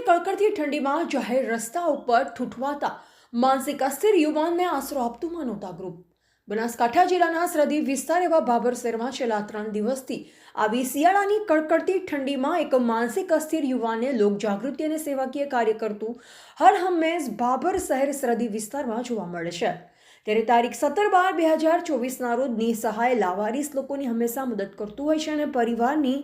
કડકડતી ઠંડીમાં જાહેર રસ્તા ઉપર ઠૂઠવાતા માનસિક અસ્થિર યુવાનને આશરો આપતું માનવતા ગ્રુપ બનાસકાંઠા જિલ્લાના સરહદી વિસ્તાર એવા ભાભર છેલ્લા ત્રણ દિવસથી આવી શિયાળાની કડકડતી ઠંડીમાં એક માનસિક અસ્થિર યુવાને લોકજાગૃતિ અને સેવાકીય કાર્ય કરતું હર હંમેશ ભાભર શહેર સરહદી વિસ્તારમાં જોવા મળે છે. ત્યારે તારીખ સત્તર બાર બે હજાર ચોવીસના રોજ નિસહાય લાવારીસ લોકોની હંમેશા મદદ કરતું હોય છે અને પરિવારની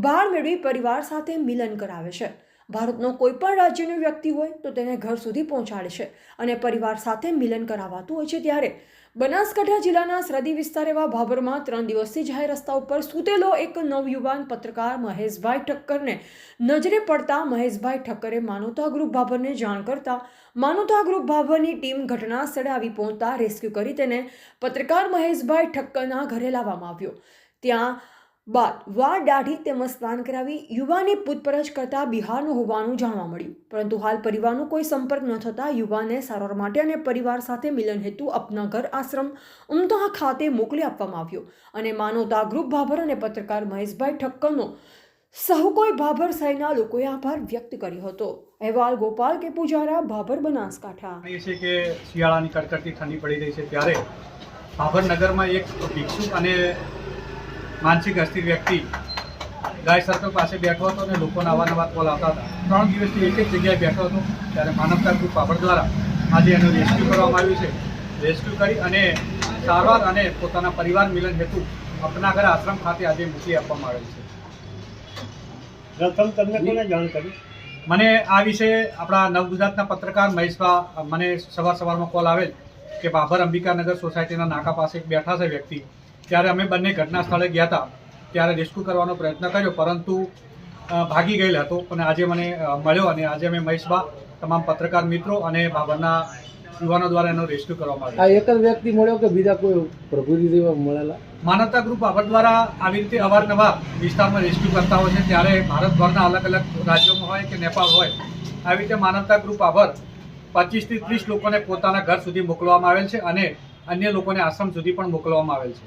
ભાળ મેળવી પરિવાર સાથે મિલન કરાવે છે. ભારતનો કોઈ પણ રાજ્યનો વ્યક્તિ હોય તો તેને ઘર સુધી પહોંચાડે છે અને પરિવાર સાથે મિલન કરાવાતું હોય છે ત્યારે. બનાસકાંઠા જિલ્લાના સરહદી વિસ્તાર એવા ભાભરમાં ત્રણ દિવસથી જાહેર રસ્તા ઉપર સૂતેલો એક નવયુવાન પત્રકાર મહેશભાઈ ઠક્કરને નજરે પડતા મહેશભાઈ ઠક્કરે માનવતા ગ્રુપ ભાભરને જાણ કરતા માનવતા ગ્રુપ ભાભરની ટીમ ઘટના સ્થળે આવી પહોંચતા રેસ્ક્યુ કરી તેને પત્રકાર મહેશભાઈ ઠક્કરના ઘરે લાવવામાં આવ્યો. ત્યાં બાદ વાળ દાઢી તેમજ સ્નાન કરાવી યુવાને પૂછપરછ કરતા બિહારનો હોવાનું જાણવા મળ્યું. પરંતુ હાલ પરિવારનો કોઈ સંપર્ક ન થતા યુવાને સારવાર માટે અને પરિવાર સાથે મિલન હેતુ અપના ઘર આશ્રમ ઉમતા ખાતે મોકલી આપવામાં આવ્યો અને માનવતા ગ્રુપ ભાભર અને પત્રકાર મહેશભાઈ ઠક્કરનો સહુ કોઈ ભાભર સહિતના લોકોએ આભાર વ્યક્ત કર્યો હતો. અહેવાલ ગોપાલ કે પૂજારા ભાભર બનાસકાંઠા. છે કે શિયાળાની કડકડતી ઠંડી પડી રહી છે ત્યારે ભાભર નગરમાં એક ભિક્ષુક અને માનસિક અસ્થિર વ્યક્તિ ગાય સર્કલ પાસે બેઠો હતો અને લોકોના અવારનવાર કોલ આવતા હતા. ત્રણ દિવસથી એક જ જગ્યાએ બેઠો હતો ત્યારે માનવતા ગ્રુપ પાપડ દ્વારા આજે એનું રેસ્ક્યુ કરવામાં આવ્યું છે. રેસ્ક્યુ કરી અને સારવાર અને પોતાના પરિવાર મિલન હેતુ અપનાગર આશ્રમ ખાતે આજે મોકલી આપવામાં આવેલ છે. પ્રથમ તમને કોને જાણ કરી? મને આ વિશે આપણા નવગુજરાતના પત્રકાર મહેશભા મને સવાર સવારમાં કોલ આવેલ કે બાબર અંબિકાનગર સોસાયટીના નાકા પાસે બેઠા છે વ્યક્તિ. ત્યારે અમે બંને ઘટના સ્થળે ગયા હતા. ત્યારે રેસ્ક્યુ કરવાનો પ્રયત્ન કર્યો પરંતુ ભાગી ગયેલ હતો અને આજે મને મળ્યો અને આજે અમે મહેશભા તમામ પત્રકાર મિત્રો અને બાબરના યુવાનો દ્વારા એનો રેસ્ક્યુ કરવામાં આ આવ્યો એક જ વ્યક્તિ મળ્યો કે બીજા કોઈ પ્રભુજી જેવા મળેલા? માનવતા ગ્રુપ બાબર દ્વારા આવી રીતે અવારનવાર વિસ્તારમાં રેસ્ક્યુ કરતા હોય છે. ત્યારે ભારતભરના અલગ અલગ રાજ્યોમાં હોય કે નેપાળ હોય આવી રીતે માનવતા ગ્રુપ આભર પચીસથી ત્રીસ લોકોને પોતાના ઘર સુધી મોકલવામાં આવેલ છે અને અન્ય લોકોને આશ્રમ સુધી પણ મોકલવામાં આવેલ છે.